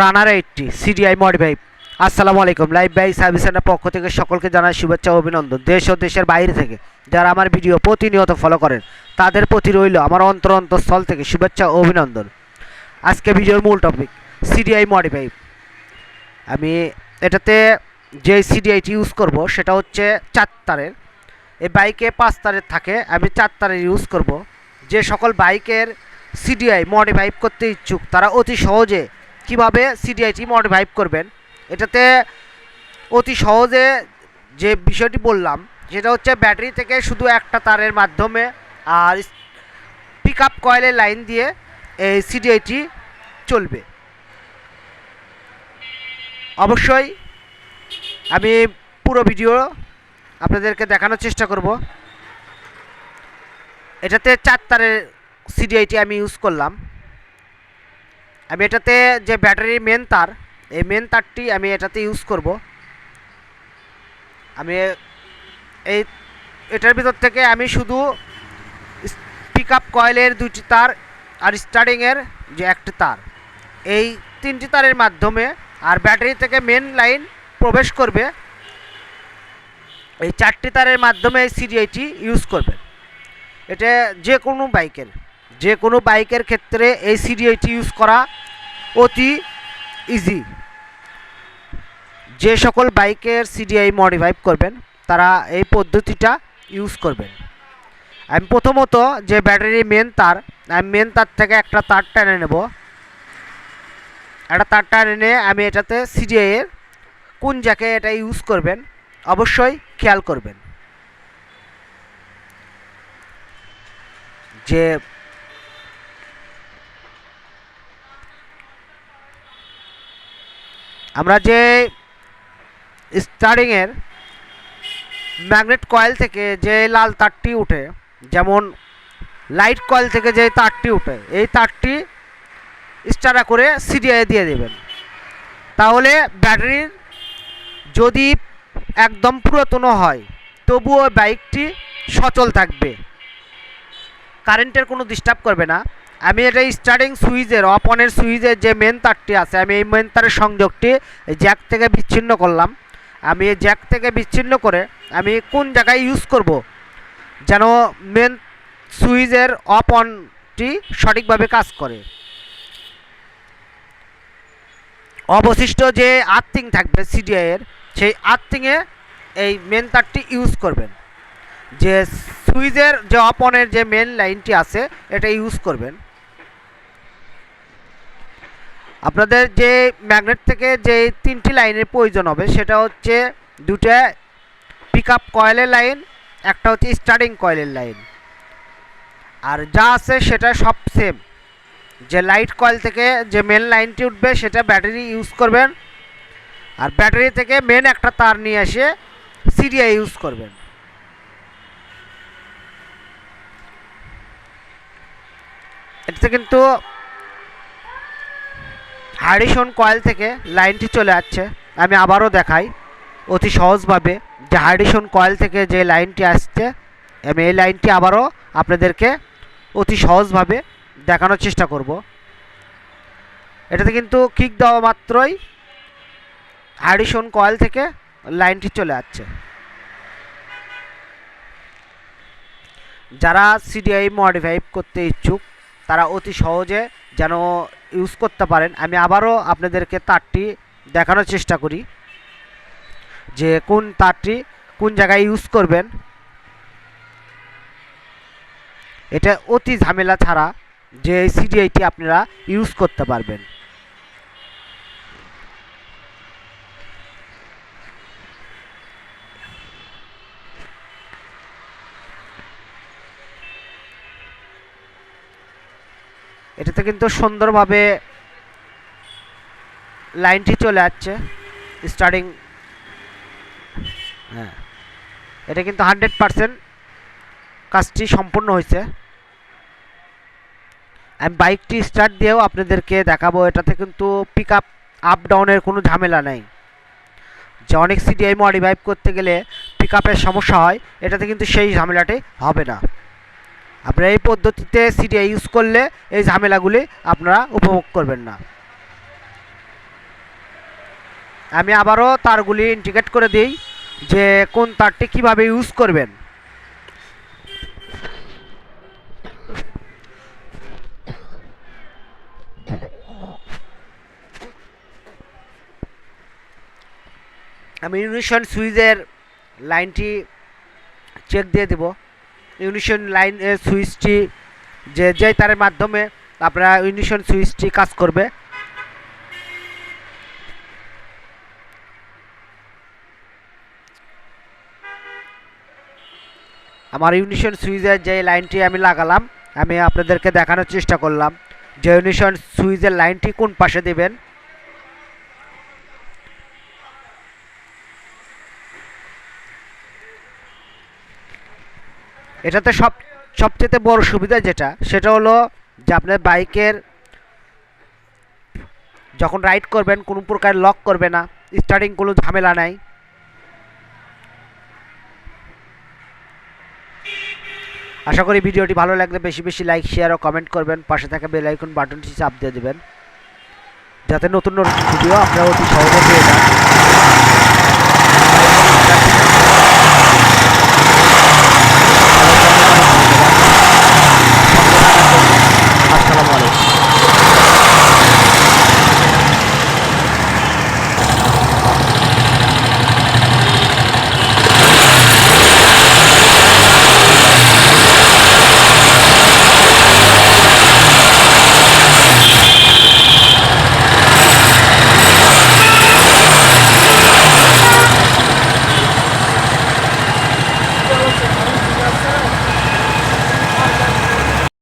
রানার eighty, CDI modify. আসসালামু আলাইকুম live by service পক্ষ থেকে সকলকে জানাই শুভেচ্ছা অভিনন্দন। দেশ ও দেশের বাইরে থেকে যারা আমার ভিডিও প্রতিনিয়ত ফলো করেন, তাদের প্রতি রইল আমার অন্তর অন্তঃস্থল থেকে শুভেচ্ছা ও অভিনন্দন। আজকে ভিডিওর মূল টপিক সিডিআই মডিফাই। আমি এটাতে যে সিডিআইটি ইউজ করব, সেটা হচ্ছে চার তারের। এই বাইকে পাঁচ তারের থাকে, আমি চার তারের ইউজ করব। যে সকল বাইকের সিডিআই মডিফাই করতে ইচ্ছুক, তারা অতি সহজে কীভাবে সিডিআইটি মডিফাই করবেন, এটাতে অতি সহজে যে বিষয়টি বললাম, সেটা হচ্ছে ব্যাটারি থেকে শুধু একটা তারের মাধ্যমে আর পিক আপ কয়েলের লাইন দিয়ে এই সিডিআইটি চলবে। অবশ্যই আমি পুরো ভিডিও আপনাদেরকে দেখানোর চেষ্টা করব। এটাতে চার তারের সিডিআইটি আমি ইউজ করলাম। আমি এটাতে যে ব্যাটারির মেন তার, এই মেন তারটি আমি এটাতে ইউজ করব। আমি এই, এটার ভিতর থেকে আমি শুধু পিক আপ কয়েলের দুটি তার আর স্টার্টিংয়ের যে একটি তার, এই তিনটি তারের মাধ্যমে আর ব্যাটারি থেকে মেন লাইন প্রবেশ করবে, এই চারটি তারের মাধ্যমে এই সিডিআইটি ইউজ করবে। এটা যে কোনো বাইকের, যে কোনো বাইকের ক্ষেত্রে এই সিডিআইটি ইউজ করা অতি ইজি যে সকল বাইকের সিডিআই মডিফাই করবেন, তারা এই পদ্ধতিটা ইউজ করবেন। আমি প্রথমত যে ব্যাটারির মেন তার, আমি মেন তার থেকে একটা তার টেনে নেব। একটা তার টেনে নিয়ে আমি এটাতে সিডিআই এর কোন জায়গায় এটা ইউজ করবেন, অবশ্যই খেয়াল করবেন। যে আমরা যে স্টারিংয়ের ম্যাগনেট কয়েল থেকে যে লাল তারটি উঠে, যেমন লাইট কয়েল থেকে যে তারটি উঠে, এই তারটি স্টারা করে সিরিয়ায় দিয়ে দেবেন। তাহলে ব্যাটারির যদি একদম পুরাতন হয়, তবুও বাইকটি সচল থাকবে। কারেন্টের কোনো ডিস্টার্ব করবে না। আমি এটা স্টার্টিং সুইচের অপনের সুইচের যে মেন তারটি আছে, আমি এই মেন তারের সংযোগটি জ্যাক থেকে বিচ্ছিন্ন করলাম। আমি এই জ্যাক থেকে বিচ্ছিন্ন করে আমি কোন জায়গায় ইউজ করব? যেন মেন সুইচের অপনটি সঠিকভাবে কাজ করে। অবশিষ্ট যে আর্থিং থাকবে সিডিআইয়ের সেই আর্থিংয়ে এই মেন তারটি ইউজ করবেন। যে সুইচের যে অপনের যে মেন লাইনটি আছে, এটা ইউজ করবেন। আপনাদের যে ম্যাগনেট থেকে যে তিনটি লাইনের প্রয়োজন হবে, সেটা হচ্ছে দুটা পিক আপ কয়েলের লাইন একটা হচ্ছে স্টার্টিং কয়েলের লাইন আর যা আছে সেটা সব সেম যে লাইট কয়েল থেকে যে মেন লাইনটি উঠবে, সেটা ব্যাটারি ইউজ করবেন। আর ব্যাটারি থেকে মেন একটা তার নিয়ে এসে সিরিয়া ইউজ করবেন। এটাতে কিন্তু হারিসন কয়েল থেকে লাইনটি চলে যাচ্ছে আমি আবারও দেখাই। অতি সহজভাবে যে হারিসন কয়েল থেকে যে লাইনটি আসছে, আমি এই লাইনটি আবারও আপনাদেরকে অতি সহজভাবে দেখানোর চেষ্টা করব। এটাতে কিন্তু কিক দেওয়া মাত্রই হারিসন কয়েল থেকে লাইনটি চলে যাচ্ছে যারা সিডিআই মডিফাই করতে ইচ্ছুক, তারা অতি সহজে যেন ইউজ করতে পারেন। আমি আবারও আপনাদেরকে তারটি দেখানোর চেষ্টা করি যে কোন তারটি কোন জায়গায় ইউজ করবেন। এটা অতি ঝামেলা ছাড়া যে সিডিআইটি আপনারা ইউজ করতে পারবেন। এটাতে কিন্তু সুন্দরভাবে লাইনটি চলে যাচ্ছে স্টার্টিং হ্যাঁ এটা কিন্তু হান্ড্রেড পারসেন্ট কাজটি সম্পূর্ণ হয়েছে। আমি বাইকটি স্টার্ট দিয়েও আপনাদেরকে দেখাবো, এটাতে কিন্তু পিক আপ আপ ডাউনের কোনো ঝামেলা নেই। যে অনেক সিটিআই মডিফাই করতে গেলে পিক আপের সমস্যা হয়, এটাতে কিন্তু সেই ঝামেলাটি হবে না। আপনারা এই পদ্ধতিতে সিডিআই ইউজ করলে এই ঝামেলাগুলি আপনারা উপভোগ করবেন না। আমি আবারও তারগুলি ইন্ডিকেট করে দিই যে কোন তারটি কীভাবে ইউজ করবেন। আমি ইউনিশন সুইচের লাইনটি চেক দিয়ে দেব। ইউনিশন লাইন সুইচটি যে যে তারের মাধ্যমে আপনারা ইউনিশন সুইচটি কাজ করবে। আমার ইউনিশন সুইচের যে লাইনটি আমি লাগালাম, আমি আপনাদেরকে দেখানোর চেষ্টা করলাম। যে ইউনিশন সুইচের লাইনটি কোন পাশে দেবেন? এটাতে সব, সবচেয়ে বড় সুবিধা যেটা, সেটা হলো যে আপনার বাইকের যখন রাইড করবেন, কোনো প্রকার লক করবে না স্টার্টিং কোনো ঝামেলা নাই। আশা করি ভিডিওটি ভালো লাগলে বেশি বেশি লাইক শেয়ার ও কমেন্ট করবেন। পাশে থাকা বেল আইকন বাটনটি চাপ দিয়ে দেবেন। যাতে নতুন নতুন ভিডিও আপনারা অতি সহজে পেয়ে যান